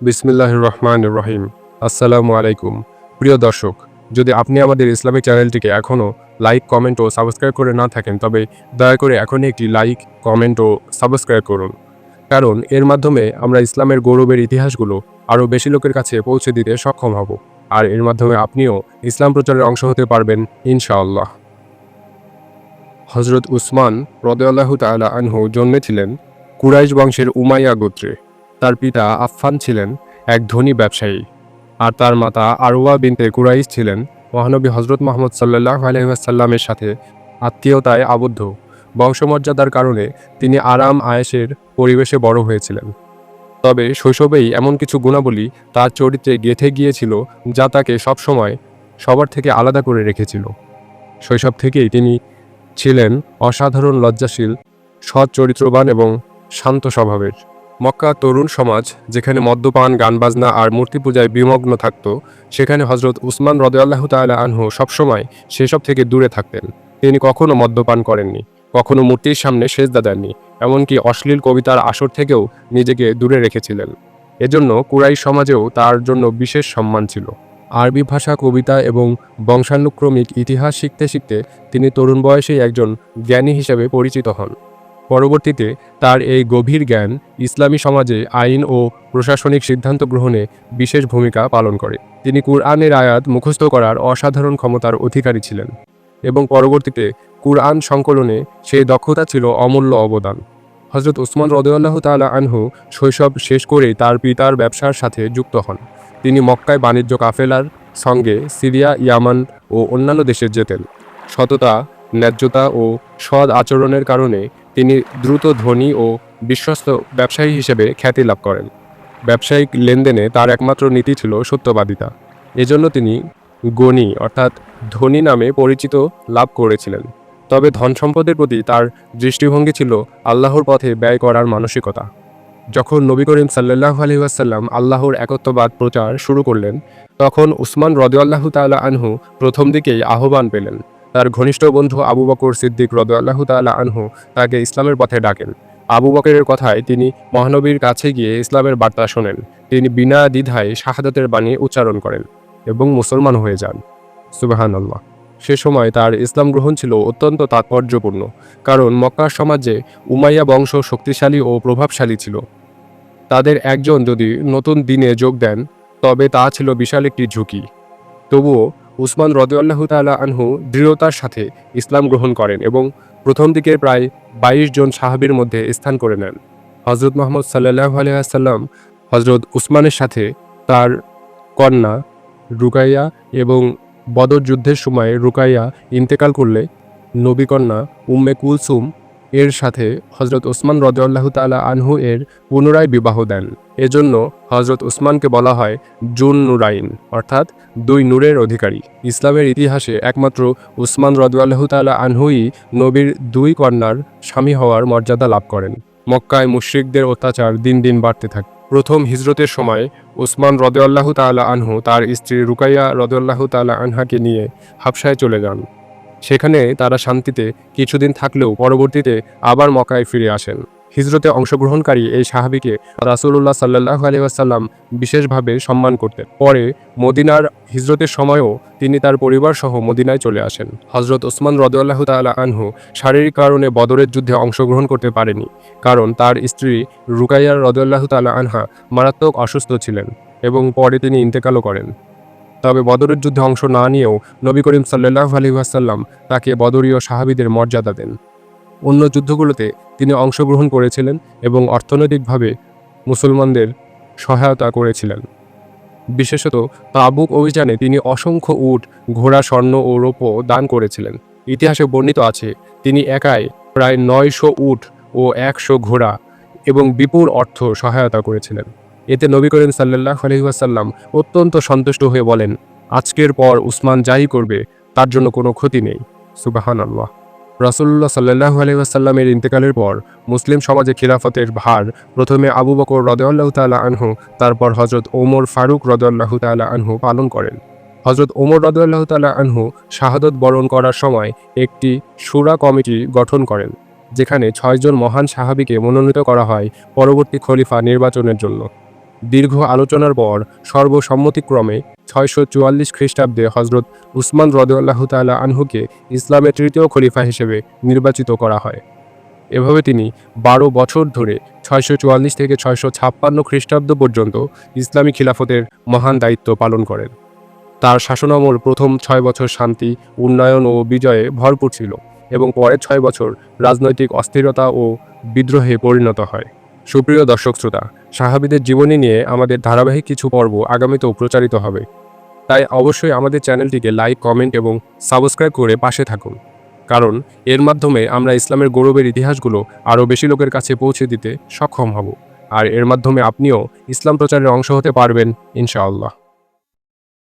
বিসমিল্লাহ রহমান রহিম আসসালামু আলাইকুম প্রিয় দর্শক, যদি আপনি আমাদের ইসলামিক চ্যানেলটিকে এখনও লাইক, কমেন্ট ও সাবস্ক্রাইব করে না থাকেন, তবে দয়া করে এখনই একটি লাইক, কমেন্ট ও সাবস্ক্রাইব করুন। কারণ এর মাধ্যমে আমরা ইসলামের গৌরবের ইতিহাসগুলো আরও বেশি লোকের কাছে পৌঁছে দিতে সক্ষম হব। আর এর মাধ্যমে আপনিও ইসলাম প্রচারের অংশ হতে পারবেন, ইনশাআল্লাহ। হজরত উসমান রদেয়াল্লাহ তাআলা আনহু জন্মেছিলেন কুরাইশ বংশের উমাইয়া গোত্রে। তার পিতা আফফান ছিলেন এক ধনী ব্যবসায়ী আর তার মাতা আরওয়া বিনতে কুরাইশ ছিলেন। মহানবী হজরত মোহাম্মদ সাল্লাহ আলহিহাসাল্লামের সাথে আত্মীয়তায় আবদ্ধ। বংশমর্যাদার কারণে তিনি আরাম আয়েসের পরিবেশে বড় হয়েছিলেন। তবে শৈশবেই এমন কিছু গুণাবলী তার চরিত্রে গেঁথে গিয়েছিল যা তাকে সবসময় সবার থেকে আলাদা করে রেখেছিল। শৈশব থেকেই তিনি ছিলেন অসাধারণ লজ্জাশীল, সৎ চরিত্রবান এবং শান্ত স্বভাবের। মক্কা তরুণ সমাজ, যেখানে মদ্যপান গান বাজনা আর মূর্তি পূজায় বিমগ্ন থাকত, সেখানে হজরত উসমান রদয়াল্লাহ তাআলা আনহু সবসময় সেসব থেকে দূরে থাকতেন। তিনি কখনও মদ্যপান করেননি, কখনো মূর্তির সামনে সেজদা দেননি, এমনকি অশ্লীল কবিতার আসর থেকেও নিজেকে দূরে রেখেছিলেন। এজন্য কুরাই সমাজেও তার জন্য বিশেষ সম্মান ছিল। আরবি ভাষা কবিতা এবং বংশানুক্রমিক ইতিহাস শিখতে শিখতে তিনি তরুণ বয়সেই একজন জ্ঞানী হিসেবে পরিচিত হন। পরবর্তীতে তার এই গভীর জ্ঞান ইসলামী সমাজে আইন ও প্রশাসনিক সিদ্ধান্ত গ্রহণে বিশেষ ভূমিকা পালন করে। তিনি কুরআনের আয়াত মুখস্থ করার অসাধারণ ক্ষমতার অধিকারী ছিলেন এবং পরবর্তীতে কুরআন সংকলনে সেই দক্ষতা ছিল অমূল্য অবদান। হজরত ওসমান রদুল্লাহ তালা আনহু শৈশব শেষ করেই তার পিতার ব্যবসার সাথে যুক্ত হন। তিনি মক্কায় বাণিজ্য কাফেলার সঙ্গে সিরিয়া, ইয়ামান ও অন্যান্য দেশে যেতেন। সততা, ন্যায্যতা ও সৎ আচরণের কারণে তিনি দ্রুত ধনী ও বিশ্বস্ত ব্যবসায়ী হিসেবে খ্যাতি লাভ করেন। ব্যবসায়িক লেনদেনে তার একমাত্র নীতি ছিল সত্যবাদিতা। এজন্য তিনি গণি অর্থাৎ ধনী নামে পরিচিত লাভ করেছিলেন। তবে ধন সম্পদের প্রতি তার দৃষ্টিভঙ্গি ছিল আল্লাহর পথে ব্যয় করার মানসিকতা। যখন নবী করিম সাল্লাহ আলহিহাসাল্লাম আল্লাহর একত্ববাদ প্রচার শুরু করলেন, তখন উসমান রদুয়াল্লাহ তাল্লাহ আনহু প্রথম দিকেই আহ্বান পেলেন। তার ঘনিষ্ঠ বন্ধু আবু বকর সিদ্দিক রদুয়াল্লাহ তাল্লাহ আনহু তাকে ইসলামের পথে ডাকেন। আবু বকরের কথায় তিনি মহানবীর কাছে গিয়ে ইসলামের বার্তা শোনেন। তিনি বিনা দ্বিধায় শাহাদাতের বাণী উচ্চারণ করেন এবং মুসলমান হয়ে যান। সুবাহান আল্লাহ সে সময় তার ইসলাম গ্রহণ ছিল অত্যন্ত তাৎপর্যপূর্ণ, কারণ মক্কার সমাজে উমাইয়া বংশ শক্তিশালী ও প্রভাবশালী ছিল। তাদের একজন যদি নতুন দিনে যোগ দেন, তবে তা ছিল বিশাল একটি ঝুঁকি। তবুও উসমান রদুল্লাহ তালা আনহু দৃঢ়তার সাথে ইসলাম গ্রহণ করেন এবং প্রথম দিকে প্রায় বাইশ জন সাহাবির মধ্যে স্থান করে নেন। হজরত মোহাম্মদ সাল্লাহ আলিয়াল্লাম হজরত উসমানের সাথে তার কন্যা রুকাইয়া এবং বদর যুদ্ধের সময় রুকাইয়া ইন্তেকাল করলে নবীকন্যা উম্মে কুলসুম এর সাথে হজরত ওসমান রদুল্লাহ তালা আনহু এর পুনরায় বিবাহ দেন। এজন্য হজরত উসমানকে বলা হয় জুন নুরাইন অর্থাৎ দুই নূরের অধিকারী। ইসলামের ইতিহাসে একমাত্র উসমান রদুল্লাহ তালা আনহুই নবীর দুই কন্যার স্বামী হওয়ার মর্যাদা লাভ করেন। মক্কায় মুশ্রিকদের অত্যাচার দিন দিন বাড়তে থাকে। প্রথম হিজরতের সময় উসমান রদুল্লাহ তালা আনহু তার স্ত্রী রুকাইয়া রদুল্লাহ তালা আনহাকে নিয়ে হাবসায় চলে যান। সেখানে তারা শান্তিতে কিছুদিন থাকলেও পরবর্তীতে আবার মকায় ফিরে আসেন। হিজরতে অংশগ্রহণকারী এই সাহাবিকে রাসুল্লাহ সাল্লাহ আলিয়াসাল্লাম বিশেষভাবে সম্মান করতেন। পরে মদিনার হিজরতের সময়ও তিনি তার পরিবার সহ মদিনায় চলে আসেন। হজরত ওসমান রদুল্লাহ তালা আনহু শারীরিক কারণে বদরের যুদ্ধে অংশগ্রহণ করতে পারেনি, কারণ তার স্ত্রী রুকাইয়ার রদুল্লাহ তালা আনহা মারাত্মক অসুস্থ ছিলেন এবং পরে তিনি ইন্তেকালও করেন। তবে বদরের যুদ্ধে অংশ না নিয়েও নবী করিম সাল্লাহ আলী ওয়াসাল্লাম তাকে বদরীয় সাহাবিদের মর্যাদা দেন। অন্য যুদ্ধগুলোতে তিনি অংশগ্রহণ করেছিলেন এবং অর্থনৈতিকভাবে মুসলমানদের সহায়তা করেছিলেন। বিশেষত তাবুক অভিযানে তিনি অসংখ্য উট, ঘোড়া, স্বর্ণ ও রৌপ্য দান করেছিলেন। ইতিহাসে বর্ণিত আছে, তিনি একাই প্রায় নয়শো উট ও একশো ঘোড়া এবং বিপুল অর্থ সহায়তা করেছিলেন। এতে নবী করিম সাল্লাহ আলহিহাসাল্লাম অত্যন্ত সন্তুষ্ট হয়ে বলেন, আজকের পর উসমান যাই করবে, তার জন্য কোনো ক্ষতি নেই। সুবাহান আল্লাহ রাসুল্লাহ সাল্লাহ আলহিহাসাল্লামের ইন্তেকালের পর মুসলিম সমাজে খিলাফতের ভার প্রথমে আবু বকর রদাল্লাহ তালা আনহু, তারপর হজরত ওমর ফারুক রদাল্লাহ তালা আনহু পালন করেন। হজরত ওমর রদাল্লাহ তালা আনহু শাহাদত বরণ করার সময় একটি সুরা কমিটি গঠন করেন, যেখানে ছয়জন মহান সাহাবিকে মনোনীত করা হয় পরবর্তী খলিফা নির্বাচনের জন্য। দীর্ঘ আলোচনার পর সর্বসম্মতিক্রমে ছয়শো চুয়াল্লিশ খ্রিস্টাব্দে হজরত উসমান রদুল্লাহ তাল্লাহ আনহুকে ইসলামের তৃতীয় খলিফা হিসেবে নির্বাচিত করা হয়। এভাবে তিনি বারো বছর ধরে ছয়শো চুয়াল্লিশ থেকে ছয়শো ছাপ্পান্ন খ্রিস্টাব্দ পর্যন্ত ইসলামী খিলাফতের মহান দায়িত্ব পালন করেন। তার শাসনামল প্রথম ছয় বছর শান্তি, উন্নয়ন ও বিজয়ে ভরপুর ছিল এবং পরের ছয় বছর রাজনৈতিক অস্থিরতা ও বিদ্রোহে পরিণত হয়। সুপ্রিয় দর্শক শ্রোতা সাহাবিদের জীবনী নিয়ে আমাদের ধারাবাহিক কিছু পর্ব আগামীতেও প্রচারিত হবে। তাই অবশ্যই আমাদের চ্যানেলটিকে লাইক, কমেন্ট এবং সাবস্ক্রাইব করে পাশে থাকুন। কারণ এর মাধ্যমে আমরা ইসলামের গৌরবের ইতিহাসগুলো আরও বেশি লোকের কাছে পৌঁছে দিতে সক্ষম হব। আর এর মাধ্যমে আপনিও ইসলাম প্রচারের অংশ হতে পারবেন, ইনশাআল্লাহ।